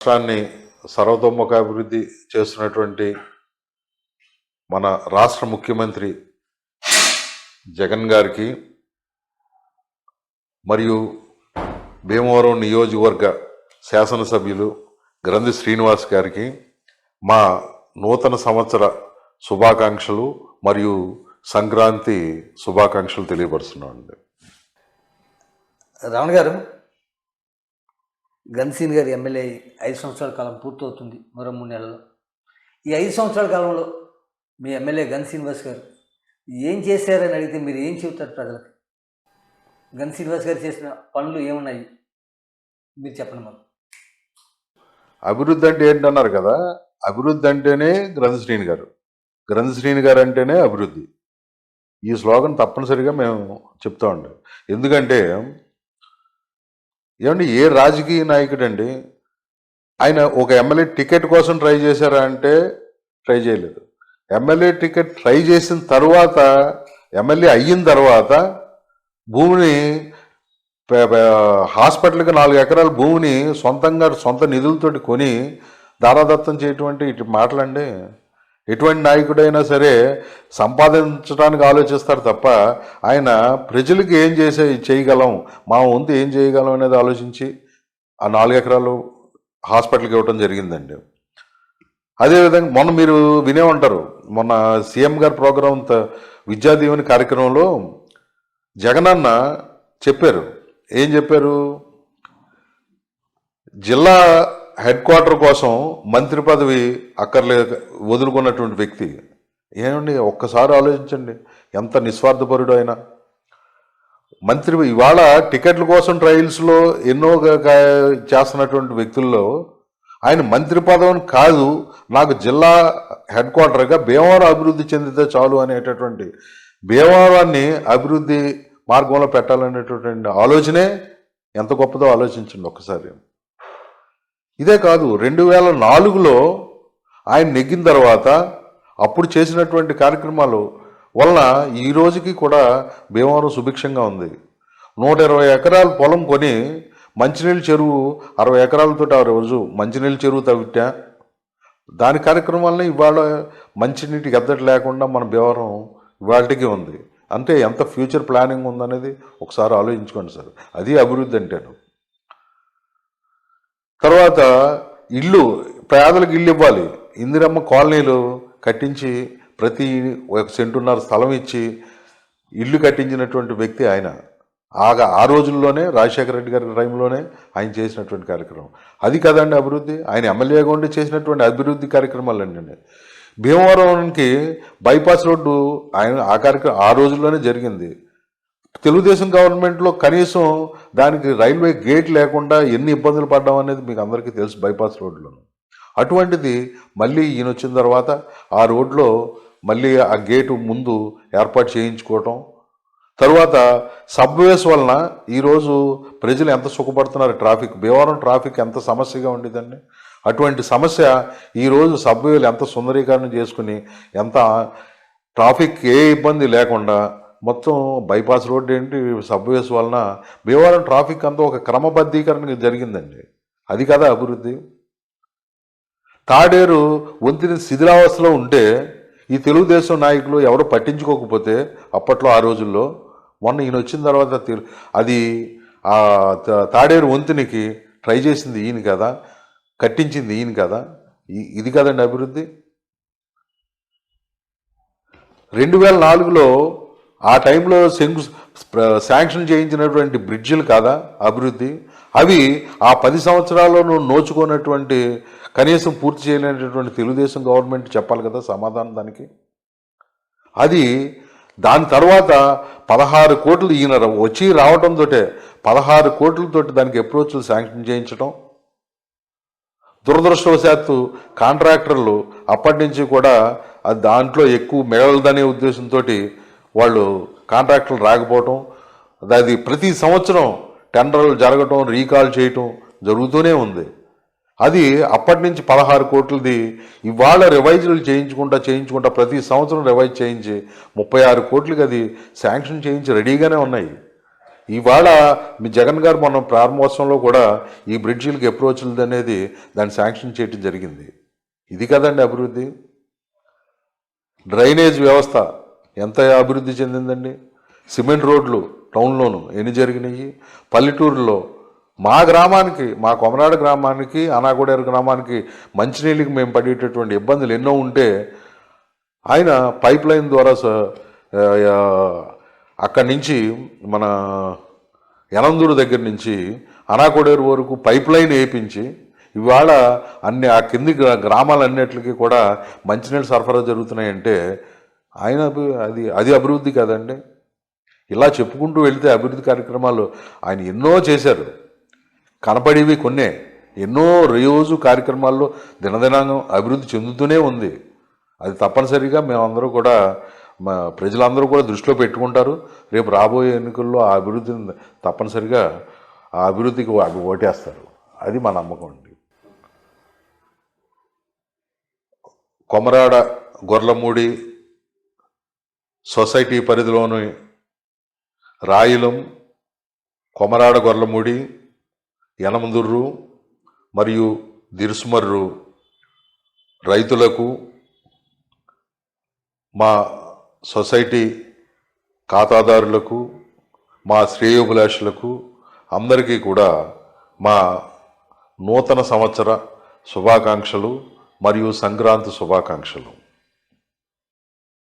రాష్ట్రాన్ని సర్వతోముఖాభివృద్ధి చేస్తున్నటువంటి మన రాష్ట్ర ముఖ్యమంత్రి జగన్ గారికి మరియు భీమవరం నియోజకవర్గ శాసనసభ్యులు గ్రంథి శ్రీనివాస్ గారికి మా నూతన సంవత్సర శుభాకాంక్షలు మరియు సంక్రాంతి శుభాకాంక్షలు తెలియపరుస్తున్నామండి. రమణ గారు గన్సీన్ గారి ఎమ్మెల్యే ఐదు సంవత్సరాల కాలం పూర్తవుతుంది మరో మూడు నెలల్లో. ఈ ఐదు సంవత్సరాల కాలంలో మీ ఎమ్మెల్యే గన్ శ్రీనివాస్ గారు ఏం చేశారని అడిగితే మీరు ఏం చెబుతారు ప్రజలకు? గన్ శ్రీనివాస్ గారు చేసిన పనులు ఏమున్నాయి? మీరు చెప్పండి మాకు. అభివృద్ధి అంటే ఏంటన్నారు కదా అభివృద్ధి అంటేనే గ్రంథశ్రీని గారు. గ్రంథశ్రీని గారు అంటేనే అభివృద్ధి. ఈ స్లోగన్ తప్పనిసరిగా మేము చెప్తా ఉండే ఎందుకంటే ఏమండి ఏ రాజకీయ నాయకుడు అండి ఆయన ఒక ఎమ్మెల్యే టికెట్ కోసం ట్రై చేశారా అంటే ట్రై చేయలేదు. ఎమ్మెల్యే టికెట్ ట్రై చేసిన తర్వాత ఎమ్మెల్యే అయిన తర్వాత భూమిని హాస్పిటల్కి నాలుగు ఎకరాల భూమిని సొంతంగా సొంత నిధులతోటి కొని దారాదత్తం చేయటువంటి ఇటు మాటలండి. ఎటువంటి నాయకుడైనా సరే సంపాదించడానికి ఆలోచిస్తారు తప్ప ఆయన ప్రజలకి ఏం చేసే చేయగలం మా వంతు ఏం చేయగలం అనేది ఆలోచించి ఆ నాలుగు ఎకరాలు హాస్పిటల్కి ఇవ్వడం జరిగిందండి. అదేవిధంగా మొన్న మీరు వినే ఉంటారు మొన్న సీఎం గారి ప్రోగ్రాం త- విద్యా కార్యక్రమంలో జగనన్న చెప్పారు. ఏం చెప్పారు? జిల్లా హెడ్ క్వార్టర్ కోసం మంత్రి పదవి అక్కర్లే వదులుకున్నటువంటి వ్యక్తి. ఏమండి ఒక్కసారి ఆలోచించండి ఎంత నిస్వార్థపరుడు అయినా మంత్రి ఇవాళ టికెట్ల కోసం ట్రయల్స్లో ఎన్నో చేస్తున్నటువంటి వ్యక్తుల్లో ఆయన మంత్రి పదవిని కాదు నాకు జిల్లా హెడ్ క్వార్టర్గా భీమవరం అభివృద్ధి చెందితే చాలు అనేటటువంటి భీమవరాన్ని అభివృద్ధి మార్గంలో పెట్టాలనేటటువంటి ఆలోచనే ఎంత గొప్పదో ఆలోచించండి ఒక్కసారి. ఇదే కాదు రెండు వేల నాలుగులో ఆయన నెగ్గిన తర్వాత అప్పుడు చేసినటువంటి కార్యక్రమాలు వలన ఈ రోజుకి కూడా భీమవరం సుభిక్షంగా ఉంది. నూట ఇరవై ఎకరాల పొలం కొని మంచినీళ్ళ చెరువు అరవై ఎకరాలతో ఆ రోజు మంచినీళ్ళ చెరువు తవ్విట్టా. దాని కార్యక్రమాలని ఇవాళ మంచినీటికి ఎద్దటి లేకుండా మన భీమవరం ఇవాళకి ఉంది. అంటే ఎంత ఫ్యూచర్ ప్లానింగ్ ఉందనేది ఒకసారి ఆలోచించుకోండి సార్. అది అభివృద్ధి అంటేను తర్వాత ఇల్లు పేదలకు ఇల్లు ఇవ్వాలి. ఇందిరమ్మ కాలనీలు కట్టించి ప్రతి ఒక సెంటున్నర స్థలం ఇచ్చి ఇల్లు కట్టించినటువంటి వ్యక్తి ఆయన. ఆగా ఆ రోజుల్లోనే రాజశేఖర రెడ్డి గారి టైంలోనే ఆయన చేసినటువంటి కార్యక్రమం. అది కదండి అభివృద్ధి. ఆయన ఎమ్మెల్యేగా ఉండి చేసినటువంటి అభివృద్ధి కార్యక్రమాలు అండి భీమవరంకి బైపాస్ రోడ్డు ఆయన ఆ కార్యక్రమం ఆ రోజుల్లోనే జరిగింది. తెలుగుదేశం గవర్నమెంట్లో కనీసం దానికి రైల్వే గేట్ లేకుండా ఎన్ని ఇబ్బందులు పడ్డాం అనేది మీకు అందరికీ తెలుసు బైపాస్ రోడ్లో అటువంటిది మళ్ళీ ఈయన వచ్చిన తర్వాత ఆ రోడ్లో మళ్ళీ ఆ గేటు ముందు ఏర్పాటు చేయించుకోవటం. తరువాత సబ్వేస్ వలన ఈరోజు ప్రజలు ఎంత సుఖపడుతున్నారు ట్రాఫిక్ భీమవరం ట్రాఫిక్ ఎంత సమస్యగా ఉండేదండి. అటువంటి సమస్య ఈరోజు సబ్వేలు ఎంత సుందరీకరణ చేసుకుని ఎంత ట్రాఫిక్ ఏ ఇబ్బంది లేకుండా మొత్తం బైపాస్ రోడ్డు ఏంటి సబ్వేస్ వలన భీమవరం ట్రాఫిక్ అంతా ఒక క్రమబద్ధీకరణ జరిగిందండి. అది కదా అభివృద్ధి. తాడేరు వంతిని శిథిలావస్థలో ఉంటే ఈ తెలుగుదేశం నాయకులు ఎవరు పట్టించుకోకపోతే అప్పట్లో ఆ రోజుల్లో మొన్న ఈయన వచ్చిన తర్వాత తెలు- అది ఆ తాడేరు వంతినికి ట్రై చేసింది ఈయన కదా కట్టించింది ఈయన కదా ఇది కదండి అభివృద్ధి. రెండు వేల నాలుగులో ఆ టైంలో శంకు శాంక్షన్ చేయించినటువంటి బ్రిడ్జిలు కాదా అభివృద్ధి? అవి ఆ పది సంవత్సరాల్లోనూ నోచుకున్నటువంటి కనీసం పూర్తి చేయలేనటువంటి తెలుగుదేశం గవర్నమెంట్ చెప్పాలి కదా సమాధానం దానికి? అది దాని తర్వాత పదహారు కోట్లు ఈయన వచ్చి రావడంతో పదహారు కోట్లతోటి దానికి అప్రోచ్లు శాంక్షన్ చేయించడం దురదృష్టవశాత్తు కాంట్రాక్టర్లు అప్పటి నుంచి కూడా దాంట్లో ఎక్కువ మిగలదనే ఉద్దేశంతో వాళ్ళు కాంట్రాక్టర్లు రాకపోవటం అది ప్రతి సంవత్సరం టెండర్లు జరగటం రీకాల్ చేయటం జరుగుతూనే ఉంది. అది అప్పటి నుంచి పదహారు కోట్లది ఇవాళ రివైజులు చేయించుకుంటా చేయించుకుంటా ప్రతి సంవత్సరం రివైజ్ చేయించి ముప్పై ఆరు కోట్లకి అది శాంక్షన్ చేయించి రెడీగానే ఉన్నాయి. ఇవాళ మీ జగన్ గారు మనం ప్రారంభోత్సవంలో కూడా ఈ బ్రిడ్జిలకి అప్రోచ్లది అనేది దాన్ని శాంక్షన్ చేయటం జరిగింది. ఇది కదండి అభివృద్ధి? డ్రైనేజ్ వ్యవస్థ. ఎంత అభివృద్ధి చెందిందండి? సిమెంట్ రోడ్లు టౌన్లోను ఎన్ని జరిగినాయి? పల్లెటూరులో మా గ్రామానికి మా కొమనాడు గ్రామానికి అనాగూడేరు గ్రామానికి మంచినీళ్ళకి మేము పడేటటువంటి ఇబ్బందులు ఎన్నో ఉంటే ఆయన పైప్ లైన్ ద్వారా స- అక్కడి నుంచి మన యనందూరు దగ్గర నుంచి అనాకోడేరు వరకు పైప్ లైన్ వేయించి ఇవాళ అన్ని ఆ కింది గ్రా- గ్రామాలన్నిటికీ కూడా మంచినీళ్ళు సరఫరా జరుగుతున్నాయంటే ఆయన అది అది అభివృద్ధి కదండి. ఇలా చెప్పుకుంటూ వెళితే అభివృద్ధి కార్యక్రమాలు ఆయన ఎన్నో చేశారు. కనపడేవి కొన్నే. ఎన్నో రోజు కార్యక్రమాల్లో దినదినాంగం అభివృద్ధి చెందుతూనే ఉంది. అది తప్పనిసరిగా మేమందరూ కూడా మా ప్రజలందరూ కూడా దృష్టిలో పెట్టుకుంటారు. రేపు రాబోయే ఎన్నికల్లో ఆ అభివృద్ధిని తప్పనిసరిగా ఆ అభివృద్ధికి అవి ఓటేస్తారు. అది మా నమ్మకం అండి. కొమరాడ గొర్లమూడి సొసైటీ పరిధిలోని రాయిలం కొమరాడ గొర్లమూడి యనమదుర్రు మరియు దిరుసుమర్రు రైతులకు మా సొసైటీ ఖాతాదారులకు మా శ్రేయోభిలాషులకు అందరికీ కూడా మా నూతన సంవత్సర శుభాకాంక్షలు మరియు సంక్రాంతి శుభాకాంక్షలు.